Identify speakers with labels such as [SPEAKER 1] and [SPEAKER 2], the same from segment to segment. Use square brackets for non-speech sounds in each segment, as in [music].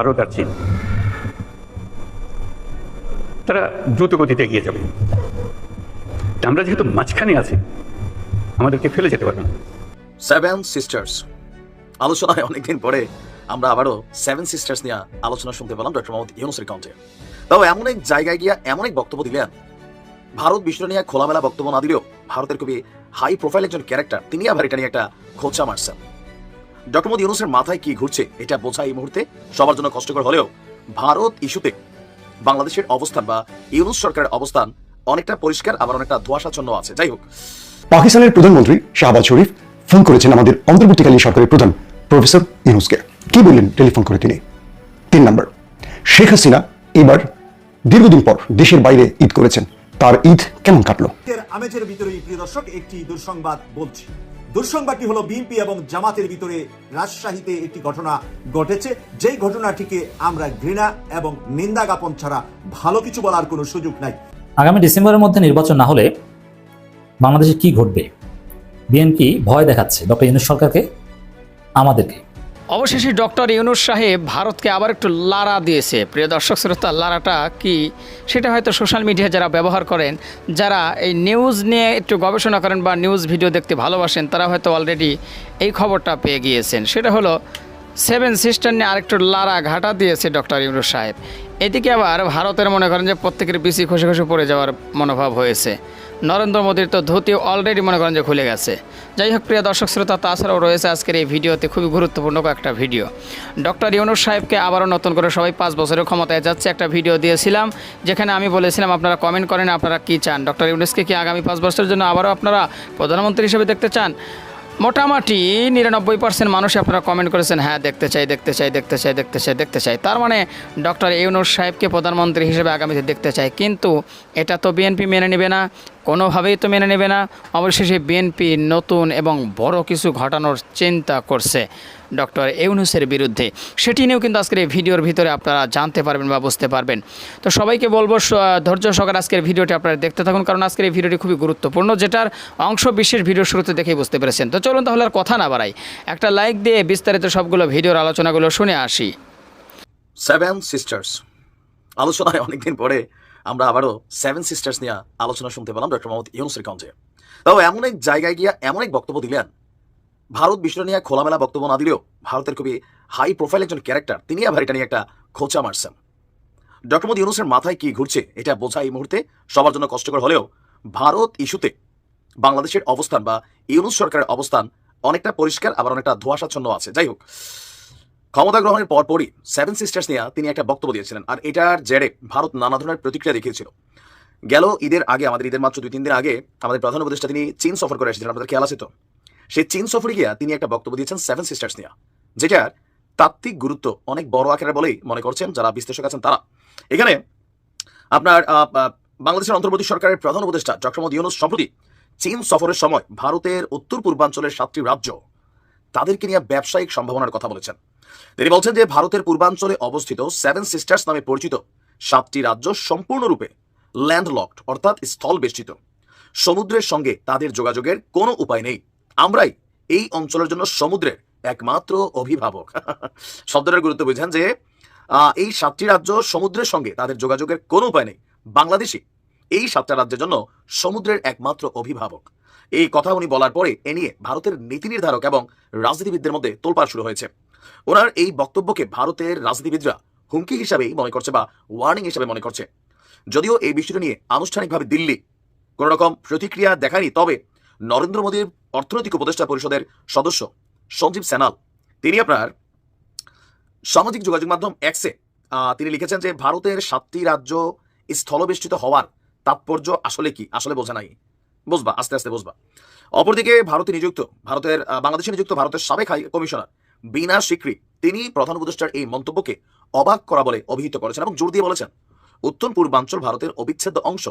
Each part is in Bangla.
[SPEAKER 1] ভারত আর চীন। তারা দ্রুত গতিতে এগিয়ে যাবে। আমরা যেহেতু মাঝখানে আছি, আমাদেরকে ফেলে যেতে পারবে না।
[SPEAKER 2] সেভেন সিস্টার্স আলোচনায় অনেকদিন পরে আমরা আবারও সেভেন সিস্টার্স নিয়ে আলোচনা শুনতে পেলাম ডক্টর মোহাম্মদ ইউনুসের কাউন্টে তাও এমন এক জায়গায় গিয়া এমন এক বক্তব্য দিলেন, ভারত বিশ্ব নিয়ে খোলামেলা বক্তব্য না দিলেও ভারতের খুবই হাই প্রোফাইল একজন ক্যারেক্টার তিনি আবার এটা নিয়ে একটা খোঁচা মারছেন। ডক্টর মোহাম্মদ ইউনুসের মাথায় কি ঘুরছে এটা বোঝা এই মুহূর্তে সবার জন্য কষ্টকর হলেও ভারত ইস্যুতে বাংলাদেশের অবস্থান বা ইউনুস সরকারের অবস্থান অনেকটা পরিষ্কার আবার অনেকটা ধোয়াশাচ্ছন্ন আছে। যাই হোক।
[SPEAKER 3] পাকিস্তানের প্রধানমন্ত্রী শাহবাজ শরীফ ফোন করেছেন আমাদের অন্তর্বর্তীকালীন সরকারের প্রধান প্রফেসর ইউনুসকে। কি বললেন টেলিফোন করে তিনি? তিন নম্বর শেখ হাসিনা এবার দীর্ঘদিন পর দেশের বাইরে ঈদ করেছেন। তার ঈদ কেমন কাটলো?
[SPEAKER 4] আমেজের ভিতরে প্রিয় দর্শক একটি দুঃসংবাদ বলছি। দুঃসংবাদটি হলো, বিএনপি এবং জামাতের ভিতরে রাজশাহীতে একটি ঘটনা ঘটেছে। যেই ঘটনাটিকে আমরা ঘৃণা এবং নিন্দা জ্ঞাপন ছাড়া ভালো কিছু বলার কোনো সুযোগ নাই।
[SPEAKER 5] আগামী ডিসেম্বরের মধ্যে নির্বাচন না হলে বাংলাদেশে কি ঘটবে? বিএনপি ভয় দেখাচ্ছে। ডক্টর ইউনুস সরকারকে, আমাদেরকে।
[SPEAKER 6] অবশেষে ডক্টর ইউনুস সাহেব ভারতকে আবার একটু লারা দিয়েছে। প্রিয় দর্শক শ্রোতা লারাটা কি? সেটা হয়তো সোশ্যাল মিডিয়া যারা ব্যবহার করেন, যারা এই নিউজ নিয়ে একটু গবেষণা করেন বা নিউজ ভিডিও দেখতে ভালোবাসেন, তারা হয়তো অলরেডি এই খবরটা পেয়ে গিয়েছেন। সেটা হলো, সেভেন সিস্টার নিয়ে আরেকটু লারা ঘাটা দিয়েছে ডক্টর ইউনুস সাহেব। এদিকে আবার ভারতের মনে করেন যে প্রত্যেকের বিসি খুশি খুশি পড়ে যাওয়ার মনোভাব হয়েছে। নরেন্দ্র মোদীর তো ধুতি অলরেডি মনে করেন যে খুলে গেছে। যাই হোক, প্রিয় দর্শক শ্রোতা, তাছাড়াও রয়েছে আজকের এই ভিডিওতে খুবই গুরুত্বপূর্ণ একটা ভিডিও। ডক্টর ইউনুস সাহেবকে আবারও নতুন করে সবাই পাঁচ বছরের ক্ষমতায় যাচ্ছে একটা ভিডিও দিয়েছিলাম, যেখানে আমি বলেছিলাম আপনারা কমেন্ট করেন, আপনারা কি চান? ডক্টর ইউনুসকে কি আগামী পাঁচ বছরের জন্য আবারও আপনারা প্রধানমন্ত্রী হিসেবে দেখতে চান? মোটামুটি নিরানব্বই পার্সেন্ট মানুষ আপনারা কমেন্ট করেছেন হ্যাঁ দেখতে চাই দেখতে চাই দেখতে চাই দেখতে চাই দেখতে চাই। তার মানে ডক্টর ইউনুস সাহেবকে প্রধানমন্ত্রী হিসেবে আগামীতে দেখতে চাই। কিন্তু এটা তো বিএনপি মেনে নেবে না কোনোভাবেই তো মেনে নেবে না। অবশেষে বিএনপি নতুন এবং বড় কিছু ঘটানোর চিন্তা করছে ডক্টর ইউনুসের বিরুদ্ধে। সেটি নিয়েও কিন্তু আজকের এই ভিডিওর ভিতরে আপনারা জানতে পারবেন বা বুঝতে পারবেন। তো সবাইকে বলব ধৈর্য সহকারে আজকের ভিডিওটি আপনারা দেখতে থাকুন, কারণ আজকের এই ভিডিওটি খুবই গুরুত্বপূর্ণ, যেটার অংশ বিশেষ ভিডিও শুরুতে দেখেই বুঝতে পেরেছেন। তো চলুন তাহলে আর কথা না বাড়াই। একটা লাইক দিয়ে বিস্তারিত সবগুলো ভিডিওর আলোচনাগুলো শুনে আসি।
[SPEAKER 2] সেভেন সিস্টার্স আলোচনায় অনেকদিন পরে আমরা আবারও সেভেন সিস্টার্স নিয়ে আলোচনা শুনতে পেলাম ডক্টর মোহাম্মদ ইউনুসের কাউন্টে তাও এমন এক জায়গায় গিয়া এমন এক বক্তব্য দিলেন, ভারত বিষয় নিয়ে খোলামেলা বক্তব্য না দিলেও ভারতের খুবই হাই প্রোফাইল একজন ক্যারেক্টার তিনি আবার এটা নিয়ে একটা খোঁচা মারছেন। ডক্টর মোহাম্মদ ইউনুসের মাথায় কি ঘুরছে এটা বোঝা এই মুহূর্তে সবার জন্য কষ্টকর হলেও ভারত ইস্যুতে বাংলাদেশের অবস্থান বা ইউনুস সরকারের অবস্থান অনেকটা পরিষ্কার, আবার অনেকটা ধোয়াশাচ্ছন্ন আছে। যাই হোক ক্ষমতা গ্রহণের পরপরই সেভেন সিস্টার্স নিয়ে তিনি একটা বক্তব্য দিয়েছিলেন, আর এটার জেরে ভারত নানা ধরনের প্রতিক্রিয়া দেখিয়েছিল। গেল ঈদের আগে, আমাদের ঈদের মাত্র দুই তিন দিন আগে, আমাদের প্রধান উপদেষ্টা তিনি চীন সফর করে এসেছিলেন, আপনাদের খেয়াল আছে তো? সেই চীন সফরে গিয়া তিনি একটা বক্তব্য দিয়েছেন সেভেন সিস্টার্স নিয়ে, যেটার তাত্ত্বিক গুরুত্ব অনেক বড় আকারে বলেই মনে করছেন যারা বিশ্লেষক আছেন তারা। এখানে আপনার বাংলাদেশের অন্তর্বর্তী সরকারের প্রধান উপদেষ্টা ডক্টর মোহাম্মদ ইউনুস, সম্প্রতি চীন সফরের সময় ভারতের উত্তর পূর্বাঞ্চলের সাতটি রাজ্য তাদেরকে নিয়ে ব্যবসায়িক সম্ভাবনার কথা বলেছেন। তিনি বলছেন যে ভারতের পূর্বাঞ্চলে অবস্থিত সেভেন সিস্টার্স নামে পরিচিত সাতটি রাজ্য সম্পূর্ণরূপে ল্যান্ডলকড অর্থাৎ স্থল বেষ্টিত সমুদ্রের সঙ্গে তাদের যোগাযোগের কোনো উপায় নেই। আমরাই এই অঞ্চলের জন্য সমুদ্রের একমাত্র অভিভাবক। [laughs] শব্দটার গুরুত্ব বুঝেন যে এই সাতটি রাজ্য সমুদ্রের সঙ্গে তাদের যোগাযোগের কোনো উপায় নেই। বাংলাদেশি এই সাতটা রাজ্যের জন্য সমুদ্রের একমাত্র অভিভাবক। এই কথা উনি বলার পরে এ নিয়ে ভারতের নীতি নির্ধারক এবং রাজনীতিবিদদের মধ্যে তোলপাড় শুরু হয়েছে। ওনার এই বক্তব্যকে ভারতের রাজনীতিবিদরা হুমকি হিসাবেই মনে করছে বা ওয়ার্নিং হিসাবে মনে করছে। যদিও এই বিষয়টি নিয়ে আনুষ্ঠানিকভাবে দিল্লি কোন রকম প্রতিক্রিয়া দেখায়নি, তবে নরেন্দ্র মোদীর অর্থনৈতিক উপদেষ্টা পরিষদের সদস্য সঞ্জীব সেনাল, তিনি আপনার সামাজিক যোগাযোগ মাধ্যম এক্সে তিনি লিখেছেন যে ভারতের সাতটি রাজ্য স্থলবেষ্টিত হওয়ার তাৎপর্য আসলে কি? আসলে বোঝা নাই। বুঝবা, আস্তে আস্তে বুঝবা। অপরদিকে ভারতে নিযুক্ত, ভারতের বাংলাদেশে নিযুক্ত ভারতের সাবেক হাই কমিশনার বিনা সিকরি তিনি প্রধান উপদেষ্টার এই মন্তব্যকে অবাক করা বলে অভিহিত করেছেন এবং জোর দিয়ে বলেছেন, উত্তর পূর্বাঞ্চল ভারতের অবিচ্ছেদ্য অংশ।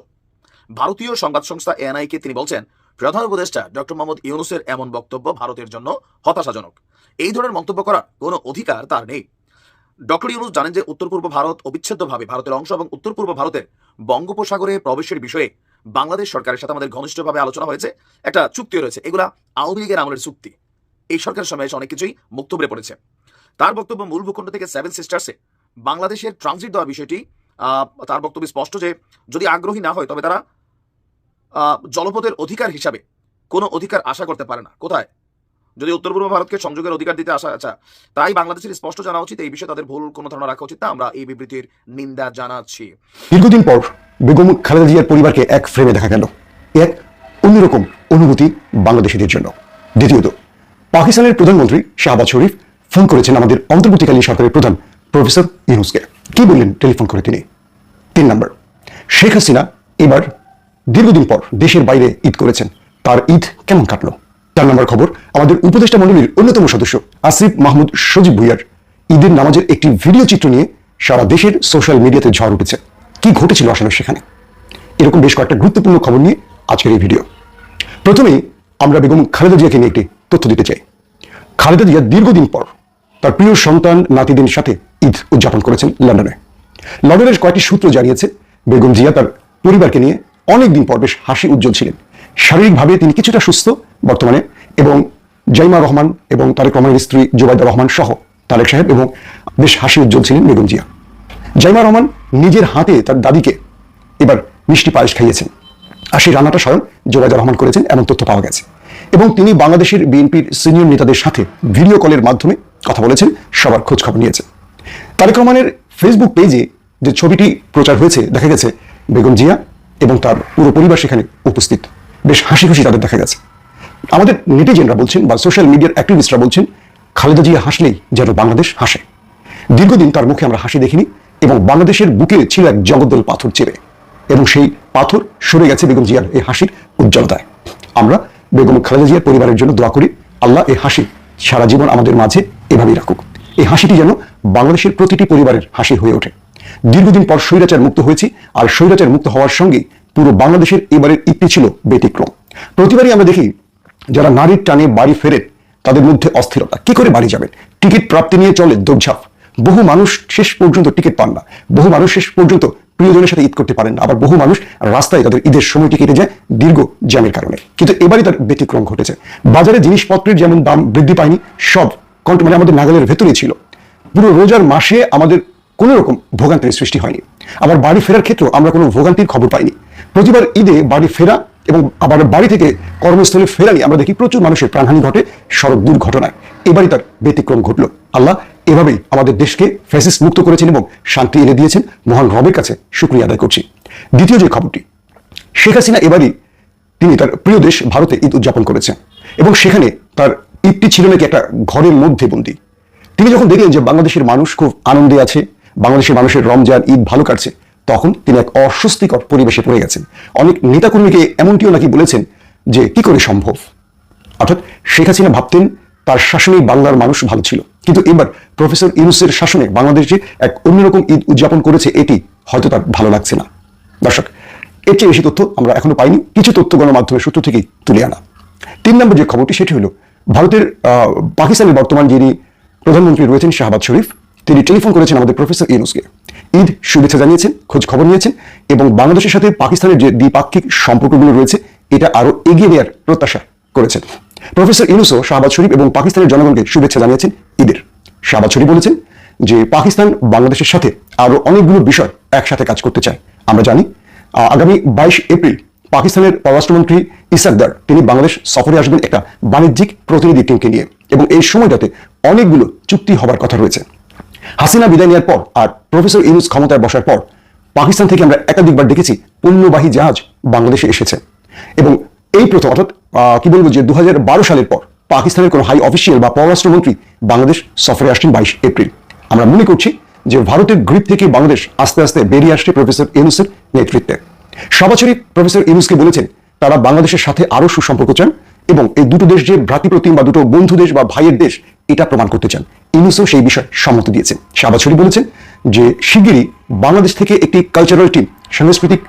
[SPEAKER 2] ভারতীয় সংবাদ সংস্থা এএনআই কে তিনি বলছেন, প্রধান উপদেষ্টা ডক্টর মোহাম্মদ ইউনুসের এমন বক্তব্য ভারতের জন্য হতাশাজনক। এই ধরনের মন্তব্য করার কোনো অধিকার তার নেই। ডক্টর ইউনুস জানেন যে উত্তর পূর্ব ভারত অবিচ্ছেদ্যভাবে ভারতের অংশ এবং উত্তর পূর্ব ভারতের বঙ্গোপসাগরে প্রবেশের বিষয়ে বাংলাদেশ সরকারের সাথে আমাদের ঘনিষ্ঠভাবে আলোচনা হয়েছে। একটা চুক্তি রয়েছে। এগুলা আওয়ামী লীগের আমলের চুক্তি। এই সরকারের সময় এসে অনেক কিছুই মুক্ত হয়ে পড়েছে। তার বক্তব্য মূল ভূখণ্ড থেকে সেভেন সিস্টার্সে বাংলাদেশের ট্রানজিট দেওয়ার বিষয়টি তার বক্তব্য স্পষ্ট যে, যদি আগ্রহী না হয়, তবে তারা জলপথের অধিকার হিসাবে কোনো অধিকার আশা করতে পারে না। কোথায়? যদি উত্তর পূর্ব ভারতকে সংযোগের অধিকার দিতে আসা আচ্ছা তাই বাংলাদেশের স্পষ্ট জানা উচিত, এই বিষয়ে তাদের ভুল কোনো ধারণা রাখা উচিত না। আমরা এই বিবৃতির নিন্দা জানাচ্ছি।
[SPEAKER 3] দীর্ঘদিন পর বেগম খালেদা জিয়ার পরিবারকে এক ফ্রেমে দেখা গেল। এক অন্যরকম অনুভূতি বাংলাদেশিদের জন্য। দ্বিতীয়ত পাকিস্তানের প্রধানমন্ত্রী শাহবাজ শরীফ ফোন করেছেন আমাদের অন্তর্বর্তীকালীন সরকারের প্রধান প্রফেসর ইউনুসকে। কি বললেন টেলিফোন করে তিনি? তিন নম্বর, শেখ হাসিনা এবার দীর্ঘদিন পর দেশের বাইরে ঈদ করেছেন। তার ঈদ কেমন কাটলো? চার নম্বর খবর, আমাদের উপদেষ্টা মণ্ডলীর অন্যতম সদস্য আসিফ মাহমুদ সজীব ভুইয়ার ঈদের নামাজের একটি ভিডিও চিত্র নিয়ে সারা দেশের সোশ্যাল মিডিয়াতে ঝড় উঠেছে। কি ঘটেছিল আসলে সেখানে? এরকম বেশ কয়েকটা গুরুত্বপূর্ণ খবর নিয়ে আজকের এই ভিডিও। প্রথমেই আমরা বেগম খালেদা জিয়াকে নিয়ে একটি তথ্য দিতে চাই। খালেদা জিয়া দীর্ঘদিন পর তার প্রিয় সন্তান, নাতিদের সাথে ঈদ উদযাপন করেছেন লন্ডনে। লন্ডনের কয়েকটি সূত্র জানিয়েছে, বেগম জিয়া তার পরিবারকে নিয়ে অনেকদিন পর বেশ হাসি উজ্জ্বল ছিলেন। শারীরিকভাবে তিনি কিছুটা সুস্থ বর্তমানে এবং জাইমা রহমান এবং তারেক রহমানের স্ত্রী জোবাইদা রহমান সহ তারেক সাহেব এবং বেশ হাসি উজ্জ্বল ছিলেন বেগম জিয়া। জাইমা রহমান নিজের হাতে তার দাদিকে এবার মিষ্টি পায়েস খাইয়েছেন। আর সেই রান্নাটা স্বয়ং জোবাইদা রহমান করেছেন, এমন তথ্য পাওয়া গেছে। এবং তিনি বাংলাদেশের বিএনপির সিনিয়র নেতাদের সাথে ভিডিও কলের মাধ্যমে কথা বলেছেন, সবার খোঁজ খবর নিয়েছেন। তারেক রহমানের ফেসবুক পেজে যে ছবিটি প্রচার হয়েছে, দেখা গেছে বেগম জিয়া এবং তার পুরো পরিবার সেখানে উপস্থিত। বেশ হাসি খুশি তাদের দেখা গেছে। আমাদের নেটিজেনরা বলছেন বা সোশ্যাল মিডিয়ার অ্যাক্টিভিস্টরা বলছেন, খালেদা জিয়া হাসলেই যেন বাংলাদেশ হাসে। দীর্ঘদিন তার মুখে আমরা হাসি দেখিনি এবং বাংলাদেশের বুকে ছিল এক জগদ্দল পাথর চেপে এবং সেই পাথর সরে গেছে বেগম জিয়ার এই হাসির উজ্জ্বলতায়। আমরা বেগম খালেদা পরিবারের জন্য দোয়া করি। আল্লাহ এই হাসি সারা জীবন আমাদের মাঝে এভাবেই রাখুক। এই হাসিটি যেন বাংলাদেশের প্রতিটি পরিবারের হাসি হয়ে ওঠে। দীর্ঘদিন পর স্বৈরাচার মুক্ত হয়েছি আর স্বৈরাচার মুক্ত হওয়ার সঙ্গে পুরো বাংলাদেশের এবারের ইতি ছিল ব্যতিক্রম। প্রতিবারই আমরা দেখি যারা নারীর টানে বাড়ি ফেরেন, তাদের মধ্যে অস্থিরতা। কি করে বাড়ি যাবেন? টিকিট প্রাপ্তি নিয়ে চলে দৌড়ঝাঁপ। বহু মানুষ শেষ পর্যন্ত টিকিট পান না। বহু মানুষ শেষ পর্যন্ত প্রিয়জনের সাথে ঈদ করতে পারেন আবার বহু মানুষ রাস্তায় তাদের ঈদের সময়টি কেটে যায় দীর্ঘ জ্যামের কারণে। কিন্তু এবারই তার ব্যতিক্রম ঘটেছে। বাজারে জিনিসপত্রের যেমন দাম বৃদ্ধি পায়নি, সব কন্ট- মানে আমাদের নাগালের ভেতরেই ছিল। পুরো রোজার মাসে আমাদের কোনো রকম ভোগান্তির সৃষ্টি হয়নি। আবার বাড়ি ফেরার ক্ষেত্রেও আমরা কোনো ভোগান্তির খবর পাইনি। প্রতিবার ঈদে বাড়ি ফেরা এবং আবার বাড়ি থেকে কর্মস্থলে ফেরা নিয়ে আমরা দেখি প্রচুর মানুষের প্রাণহানি ঘটে সড়ক দুর্ঘটনায়। এবারই তার ব্যতিক্রম ঘটল। আল্লাহ এভাবেই আমাদের দেশকে ফ্যাসিস মুক্ত করেছেন এবং শান্তি এনে দিয়েছেন মহান রবের কাছে শুক্রিয়া আদায় করছি। দ্বিতীয় যে খবরটি, শেখ হাসিনা এবারই তিনি তার প্রিয় দেশ ভারতে ঈদ উদযাপন করেছেন এবং সেখানে তার ঈদটি ছিল নাকি একটা ঘরের মধ্যে বন্দী। তিনি যখন দেখলেন যে বাংলাদেশের মানুষ খুব আনন্দে আছে, বাংলাদেশের মানুষের রমজান ঈদ ভালো কাটছে তখন তিনি এক অস্বস্তিকর পরিবেশে পড়ে গেছেন। অনেক নেতাকর্মীকে এমনটিও নাকি বলেছেন যে, কি করে সম্ভব? অর্থাৎ শেখ হাসিনা ভাবতেন তার শাসনেই বাংলার মানুষ ভালো ছিল। কিন্তু এবার প্রফেসর ইউনুসের শাসনে বাংলাদেশ এক অন্যরকম ঈদ উদযাপন করেছে এটি, হয়তো তার ভালো লাগছে না। দর্শক, এর চেয়ে বেশি তথ্য আমরা এখনও পাইনি। কিছু তথ্য গণমাধ্যমের সূত্র থেকেই তুলে আনা। তিন নম্বর যে খবরটি, সেটি হলো, ভারতের পাকিস্তানের বর্তমান যিনি প্রধানমন্ত্রী রয়েছেন শাহবাজ শরীফ তিনি টেলিফোন করেছেন আমাদের প্রফেসর ইউনুসকে। ঈদ শুভেচ্ছা জানিয়েছেন, খোঁজ খবর নিয়েছেন এবং বাংলাদেশের সাথে পাকিস্তানের যে দ্বিপাক্ষিক সম্পর্কগুলো রয়েছে, এটা আরও এগিয়ে নেওয়ার প্রত্যাশা করেছেন। প্রফেসর ইউনুসও শাহবাজ শরীফ এবং পাকিস্তানের জনগণকে শুভেচ্ছা জানিয়েছেন ঈদের। শাহবাজ শরীফ বলেছেন যে, পাকিস্তান বাংলাদেশের সাথে আরও অনেকগুলো বিষয় একসাথে কাজ করতে চায়। আমরা জানি আগামী বাইশ এপ্রিল পাকিস্তানের পররাষ্ট্রমন্ত্রী ইসাকদার, তিনি বাংলাদেশ সফরে আসবেন একটা বাণিজ্যিক প্রতিনিধি টিমকে নিয়ে এবং এই সময়টাতে অনেকগুলো চুক্তি হবার কথা রয়েছে। হাসিনা বিদায় নেওয়ার পর আর প্রফেসর ইউনুস ক্ষমতায় বসার পর পাকিস্তান থেকে আমরা একাধিকবার দেখেছি পণ্যবাহী জাহাজ বাংলাদেশে এসেছে। এবং এই প্রথম অর্থাৎ কি বলব যে দু সালের পর পাকিস্তানের কোনো হাই অফিসিয়াল বা পররাষ্ট্রমন্ত্রী বাংলাদেশ সফরে আসছেন বাইশ এপ্রিল। আমরা মনে করছি যে ভারতের গ্রিপ থেকে বাংলাদেশ আস্তে আস্তে বেরিয়ে আসছে প্রফেসর ইউনুসের নেতৃত্বে। সবাচরী প্রফেসর ইউনুসকে বলেছেন, তারা বাংলাদেশের সাথে আরও সুসম্পর্ক চান এবং এই দুটো দেশ যে ভ্রাতৃপ্রতিম বা দুটো বন্ধু দেশ বা ভাইয়ের দেশ, এটা প্রমাণ করতে চান। ইউনুসও সেই বিষয়ে সম্মতি দিয়েছেন শাহবাছড়ি বলেছেন যে শিগগিরই বাংলাদেশ থেকে একটি কালচারাল টিম সাংস্কৃতিক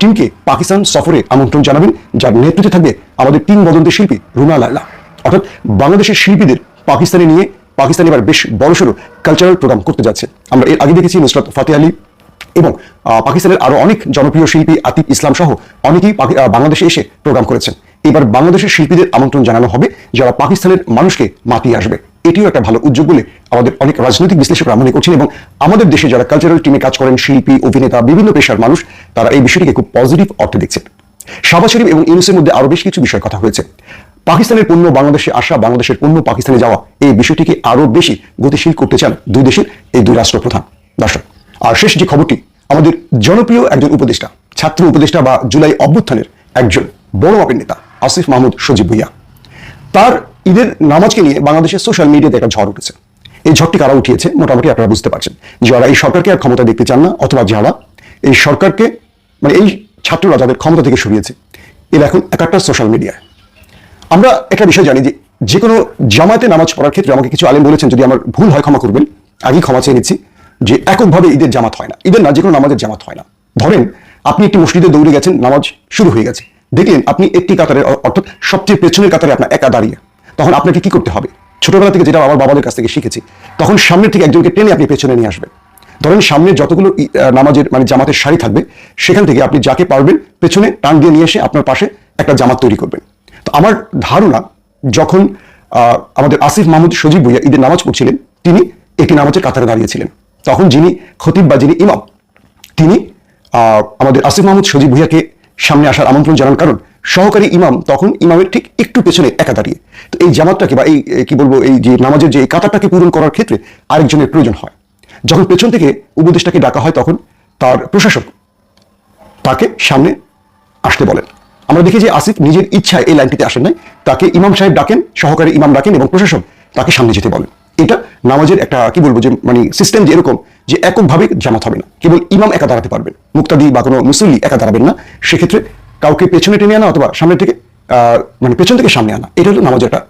[SPEAKER 3] টিমকে পাকিস্তান সফরে আমন্ত্রণ জানাবেন, যার নেতৃত্বে থাকবে আমাদের তিন বদন্তের শিল্পী রুনা লায়লা। অর্থাৎ বাংলাদেশের শিল্পীদের পাকিস্তানে নিয়ে পাকিস্তান এবার বেশ বড়সড় কালচারাল প্রোগ্রাম করতে যাচ্ছে। আমরা এর আগে দেখেছি নুসরাত ফাতে আলী এবং পাকিস্তানের আরও অনেক জনপ্রিয় শিল্পী আতিফ ইসলাম সহ অনেকেই বাংলাদেশে এসে প্রোগ্রাম করেছেন। এবার বাংলাদেশের শিল্পীদের আমন্ত্রণ জানানো হবে, যারা পাকিস্তানের মানুষকে মাতিয়ে আসবে। এটিও একটা ভালো উদ্যোগ বলে আমাদের অনেক রাজনৈতিক বিশ্লেষকরা মনে করছেন এবং আমাদের দেশে যারা কালচারাল টিমে কাজ করেন, শিল্পী, অভিনেতা, বিভিন্ন পেশার মানুষ, তারা এই বিষয়টিকে খুব পজিটিভ অর্থে দেখছেন। শাহবাজ শরীফ এবং ইউনুসের মধ্যে আরও বেশ কিছু বিষয় কথা হয়েছে। পাকিস্তানের পণ্য, বাংলাদেশে আসা, বাংলাদেশের পণ্য পাকিস্তানে যাওয়া, এই বিষয়টিকে আরও বেশি গতিশীল করতে চান দুই দেশের এই দুই রাষ্ট্রপ্রধান। দর্শক, আর শেষ যে খবরটি, আমাদের জনপ্রিয় একজন উপদেষ্টা, ছাত্র উপদেষ্টা বা জুলাই অভ্যুত্থানের একজন বড় মাপের নেতা। আসিফ মাহমুদ, সজীব ভুইয়া। তার ঈদের নামাজকে নিয়ে বাংলাদেশের সোশ্যাল মিডিয়াতে একটা ঝড় উঠেছে। এই ঝড়টি কারা উঠিয়েছে মোটামুটি আপনারা বুঝতে পারছেন। যারা এই সরকারকে আর ক্ষমতা দেখতে চান না, অথবা যারা এই সরকারকে মানে এই ছাত্ররা যাদের ক্ষমতা থেকে সরিয়েছে, এরা এখন এক একটা সোশ্যাল মিডিয়ায় আমরা একটা বিষয় জানি যে যে কোনো জামায়াতে নামাজ পড়ার ক্ষেত্রে আমাকে কিছু আলেম বলেছেন, যদি আমার ভুল হয় ক্ষমা করবেন, আগেই ক্ষমা চেয়ে নিচ্ছি যে, এককভাবে ঈদের জামাত হয় না। ঈদের না যে কোনো নামাজের জামাত হয় না। ধরেন, আপনি একটি মসজিদে দৌড়ে গেছেন, নামাজ শুরু হয়ে গেছে। দেখলেন আপনি একটি কাতারে অর্থাৎ সবচেয়ে পেছনের কাতারে আপনার একা দাঁড়িয়ে। তখন আপনাকে কি করতে হবে? ছোটবেলা থেকে যেটা আমার বাবাদের কাছ থেকে শিখেছি, তখন সামনের থেকে একজনকে টেনে আপনি পেছনে নিয়ে আসবেন। ধরেন সামনে যতগুলো নামাজের মানে জামাতের সারি থাকবে, সেখান থেকে আপনি যাকে পারবেন পেছনে টান দিয়ে নিয়ে এসে আপনার পাশে একটা জামাত তৈরি করবেন। তো আমার ধারণা, যখন আমাদের আসিফ মাহমুদ সজীব ভুইয়া ঈদের নামাজ পড়ছিলেন, তিনি একটি নামাজের কাতারে দাঁড়িয়েছিলেন। তখন যিনি খতিব বা যিনি ইমাম, তিনি আমাদের আসিফ মাহমুদ সজীব ভুইয়াকে সামনে আসার আমন্ত্রণ জানান, কারণ সহকারী ইমাম তখন ইমামের ঠিক একটু পেছনে একা দাঁড়িয়ে। তো এই জামাতটাকে বা এই কি বলব, এই যে নামাজের যে কাতারটাকে পূরণ করার ক্ষেত্রে আরেকজনের প্রয়োজন হয়। যখন পেছন থেকে উপদেষ্টাকে ডাকা হয়, তখন তার প্রশাসক তাকে সামনে আসতে বলেন। আমরা দেখি যে আসিফ নিজের ইচ্ছায় এই লাইনটিতে আসেন নাই। তাকে ইমাম সাহেব ডাকেন, সহকারী ইমাম ডাকেন এবং প্রশাসক তাকে সামনে যেতে বলেন। এটা নামাজের একটা, কি বলব যে মানে সিস্টেম যে এরকম যে এককভাবে জামাত হবে না। কেবল ইমাম একা দাঁড়াতে পারবেন। মুক্তাদি বা কোনো মুসল্লি একা দাঁড়াবেন না। সেক্ষেত্রে কাউকে পেছনে টেনে আনা অথবা সামনে থেকে মানে পেছন থেকে সামনে আনা, এটা হলো নামাজের একটা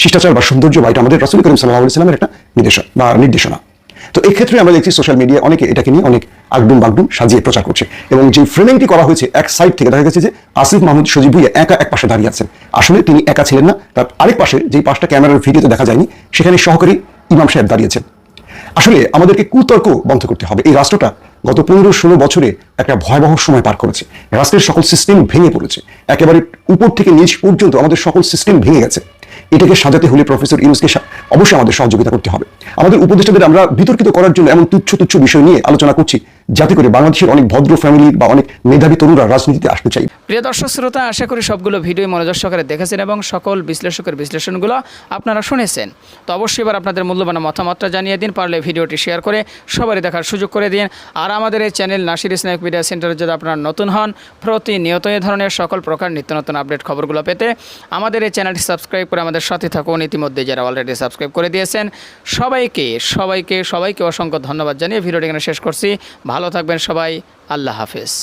[SPEAKER 3] শিষ্টাচার বা সৌন্দর্য বা এটা আমাদের রাসুল করিম সাল্লাহ সাল্লামের একটা নির্দেশন বা নির্দেশনা। তো এই ক্ষেত্রে আমরা দেখছি সোশ্যাল মিডিয়া অনেকে এটাকে নিয়ে অনেক আগডুম বাগডুম সাজিয়ে প্রচার করছে এবং যে ফ্রেমিংটি করা হয়েছে এক সাইড থেকে দেখা গেছে যে আসিফ মাহমুদ সজীব ভুইয়া একা এক পাশে দাঁড়িয়ে আছেন। আসলে তিনি একা ছিলেন না, তার আরেক পাশে যেই পাশটা ক্যামেরার ভিডিওতে দেখা যায়নি, সেখানে সহকারী ইমাম সাহেব দাঁড়িয়েছেন। আসলে আমাদেরকে কুতর্ক বন্ধ করতে হবে। এই রাষ্ট্রটা গত পনেরো ষোলো বছরে একটা ভয়াবহ সময় পার করেছে। রাষ্ট্রের সকল সিস্টেম ভেঙে পড়েছে। একেবারে উপর থেকে নিচ পর্যন্ত আমাদের সকল সিস্টেম ভেঙে গেছে। এটাকে সাজাতে হলে প্রফেসর ইউনুসকে অবশ্যই আমাদের সহযোগিতা করতে হবে। আমাদের উপদেষ্টাদের আমরা বিতর্কিত করার জন্য এমন তুচ্ছ তুচ্ছ বিষয় নিয়ে আলোচনা করছি, যাতে করে বাংলাদেশের অনেক ভদ্র ফ্যামিলির বা অনেক মেধাবী তরুণরা রাজনীতিতে আসতে চাই
[SPEAKER 6] প্রিয় দর্শক, শ্রোতা, আশা করি সবগুলো ভিডিও মনোযোগ সহকারে দেখেছেন এবং সকল বিশ্লেষকের বিশ্লেষণগুলো আপনারা শুনেছেন। তো অবশ্যই এবার আপনাদের মূল্যবান মতামতটা জানিয়ে দিন, পারলে ভিডিওটি শেয়ার করে সবারই দেখার সুযোগ করে দিন। আর আমাদের এই চ্যানেল নাসির ইসলামিক মিডিয়া সেন্টারে যদি আপনারা নতুন হন, প্রতিনিয়ত এই ধরনের সকল প্রকার নিত্য নতুন আপডেট খবরগুলো পেতে আমাদের এই চ্যানেলটি সাবস্ক্রাইব করে আমাদের সাথে থাকুন। ইতিমধ্যে যারা অলরেডি সাবস্ক্রাইব করে দিয়েছেন, সবাইকে সবাইকে সবাইকে অসংখ্য ধন্যবাদ জানিয়ে ভিডিওটি এখানে শেষ করছি। ভালো থাকবেন সবাই, আল্লাহ হাফেজ।